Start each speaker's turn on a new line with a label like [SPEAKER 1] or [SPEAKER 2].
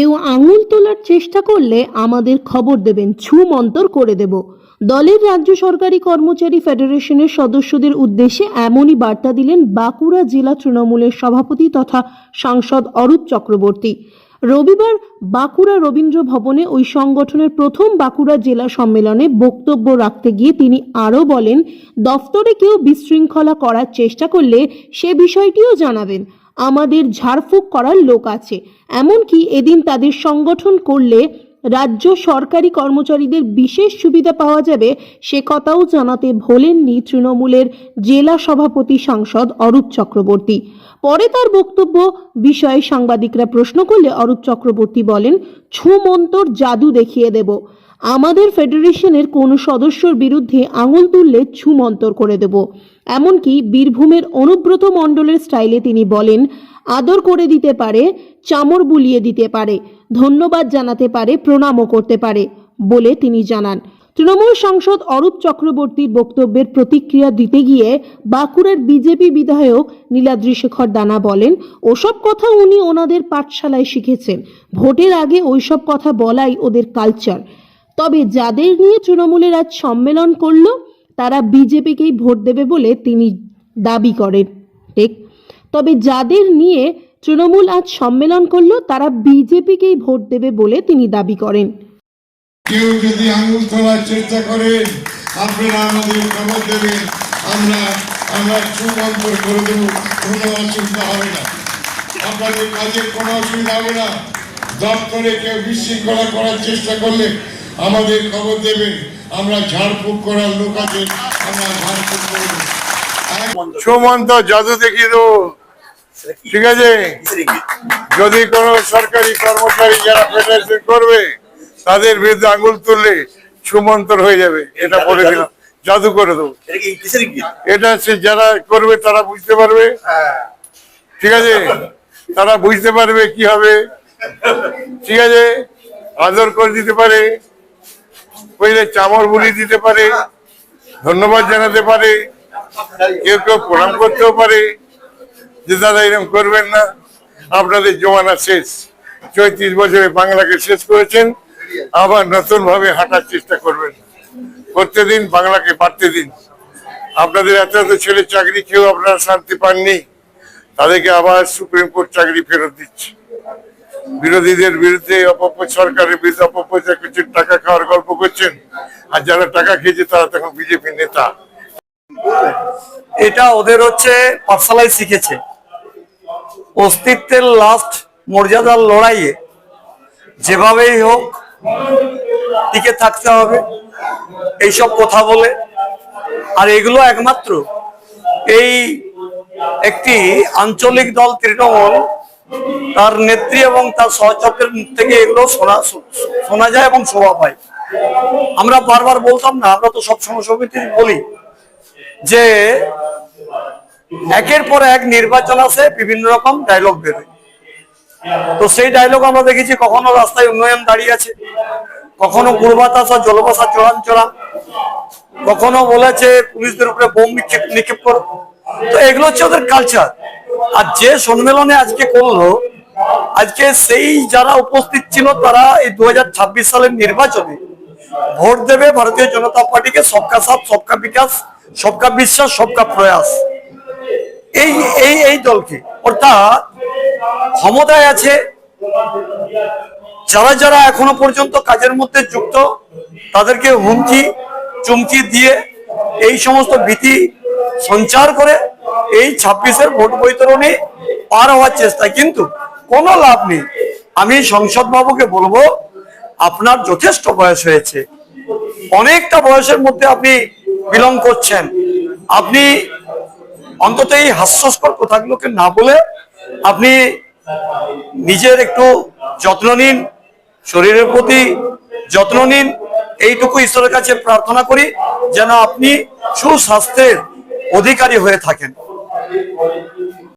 [SPEAKER 1] কেউ আঙুল তোলার চেষ্টা করলে আমাদের খবর দেবেন, ছু মন্তর করে দেব। দলের রাজ্য সরকারি কর্মচারী ফেডারেশনের সদস্যদের উদ্দেশ্যে এমনই বার্তা দিলেন বাঁকুড়া জেলা তৃণমূলের সভাপতি তথা সাংসদ অরূপ চক্রবর্তী। রবিবার বাঁকুড়া রবীন্দ্র ভবনে ওই সংগঠনের প্রথম বাঁকুড়া জেলা সম্মেলনে বক্তব্য রাখতে গিয়ে তিনি আরও বলেন, দফতরে কেউ বিশৃঙ্খলা করার চেষ্টা করলে সে বিষয়টিও জানাবেন। আমাদের ঝাড়ফুঁক করার লোক আছে। এমনকি এদিন তাদের সংগঠন করলে রাজ্য সরকারি কর্মচারীদের বিশেষ সুবিধা পাওয়া যাবে সে কথাও জানাতে ভোলেননি তৃণমূলের জেলা সভাপতি সাংসদ অরূপ চক্রবর্তী। পরে তার বক্তব্য বিষয়ে সাংবাদিকরা প্রশ্ন করলে অরূপ চক্রবর্তী বলেন, ছুমন্তর জাদু দেখিয়ে দেব। আমাদের ফেডারেশনের কোনো সদস্যর বিরুদ্ধে আঙুল তুললে ছুমন্তর করে দেব। এমনকি বীরভূমের অনুব্রত মণ্ডলের স্টাইলে তিনি বলেন, আদর করে দিতে পারে, চামর বুলিয়ে দিতে পারে, ধন্যবাদ জানাতে পারে, প্রণামও করতে পারে বলে তিনি জানান। তৃণমূল সাংসদ অরূপ চক্রবর্তীর বক্তব্যের প্রতিক্রিয়া দিতে গিয়ে বাঁকুড়ার বিজেপি বিধায়ক নীলাদ্রি শেখর দানা বলেন, ওসব কথা উনি ওনাদের পাঠশালায় শিখেছেন। ভোটের আগে ওইসব কথা বলাই ওদের কালচার তবে যাদের নিয়ে তৃণমূলের আজ সম্মেলন করল, তারা বিজেপিকেই ভোট দেবে বলে তিনি দাবি করেন। ঠিক। তবে যাদের নিয়ে তৃণমূল আজ সম্মেলন করল, তারা বিজেপিকেই ভোট দেবে বলে তিনি দাবি করেন।
[SPEAKER 2] কেউ যদি আঙুল তোলার চেষ্টা করেন আপনারা আমাদের খবর দেবেন। আমরা আমরা সুমন্তর করে দেবো। কোনো অসুবিধা হবে না। আপনাদের কাজের কোনো অসুবিধা হবে না। দপ্তরে কেউ বিশৃঙ্খলা করার চেষ্টা করলে আমাদের খবর দেবেন আমরা ঝাড়ফুঁক করার লোক আছে আমরা ঝাড়ফুঁক করে দেবো সুমন্ত জাদু দেখিয়ে দেবো ঠিক আছে? যদি কোনো সরকারি কর্মচারী যারা ফেডারেশন করবে তাদের বিরুদ্ধে আঙুল তুললে সুমন্তর হয়ে যাবে এটা বলে দিলাম। জাদু করে দেবো।
[SPEAKER 3] এটা
[SPEAKER 2] সে যারা করবে তারা বুঝতে পারবে। ঠিক আছে? তারা বুঝতে পারবে কি হবে। ঠিক আছে? আদর করে দিতে পারে। পहिले চামর বুলি দিতে পারে, ধন্যবাদ জানাতে পারে, কেউ কেউ প্রণাম করতেও পারে, যে দাদা এরকম করবেন না। আপনাদের জমানা শেষ, চৌত্রিশ বছরে বাংলাকে শেষ করেছেন, আবার নতুন ভাবে হাঁটার চেষ্টা করবেন। করতে দিন বাংলাকে বাড়তে দিন। আপনাদের এত এত ছেলে চাকরি, কেউ আপনারা শান্তি পাননি, তাদেরকে আবার সুপ্রিম কোর্ট চাকরি ফেরত দিচ্ছে। বিরোধীদের বিরুদ্ধে অপপ্রচার সরকারের বিরুদ্ধে অপপ্রচার করছেন টাকা খাওয়ার গল্প করছেন। আর যারা টাকা খেয়েছে, তারা তখন বিজেপি নেতা।
[SPEAKER 4] এটা ওদের হচ্ছে পাঠশালায় শিখেছে। অস্তিত্বের লাস্ট মর্যাদার লড়াইয়ে যেভাবেই হোক টিকে থাকতে হবে, এইসব কথা বলে। আর এগুলো একমাত্র এই একটি আঞ্চলিক দল তৃণমূল তার নেত্রী এবং তার সহচকের মুখ থেকে এগুলো শোনা শোনা যায় এবং শোভা পায়। আমরা বারবার বলতাম না, আমরা তো সবসময় সমিতি বলি যে, একের পর এক নির্বাচন আছে, বিভিন্ন রকম ডায়লগ বেরোয় তো সেই ডায়লগ আমরা দেখেছি, কখনো রাস্তায় উন্নয়ন দাঁড়িয়ে আছে, কখনো আর জলবাসা চড়ান চড়ান কখনো বলেছে পুলিশদের উপরে বোম নিক্ষেপ নিক্ষেপ করো। তো এগুলো হচ্ছে ওদের কালচার আর যে সম্মেলনে আজকে করল, আজকে সেই যারা উপস্থিত ছিল তারা এই দু সালের নির্বাচনে ভোট দেবে ভারতীয় জনতা পার্টিকে। সবকা সাথ, সবকা বিকাশ, সবকা বিশ্বাস, সবকা প্রয়াস। এই এই এই দলকে। অর্থাৎ ক্ষমতায় আছে, যারা যারা এখনও পর্যন্ত কাজের মধ্যে যুক্ত, তাদেরকে হুমকি, চুমকি দিয়ে এই সমস্ত ভীতি সঞ্চার করে এই ছাব্বিশের ভোট বৈতরণী পার হওয়ার চেষ্টা, কিন্তু কোনো লাভ নেই। আমি সংসদ বাবুকে বলব, আপনার যথেষ্ট বয়স হয়েছে। অনেকটা বয়সের মধ্যে আপনি বিলং করছেন। আপনি অন্তত এই হাস্যস্কর কথাগুলোকে না বলে আপনি নিজের একটু যত্ন নিন, শরীরের প্রতি যত্ন নিন, এইটুকু ঈশ্বরের কাছে প্রার্থনা করি যেন আপনি সুস্বাস্থ্যের অধিকারী হয়ে থাকেন। saber qual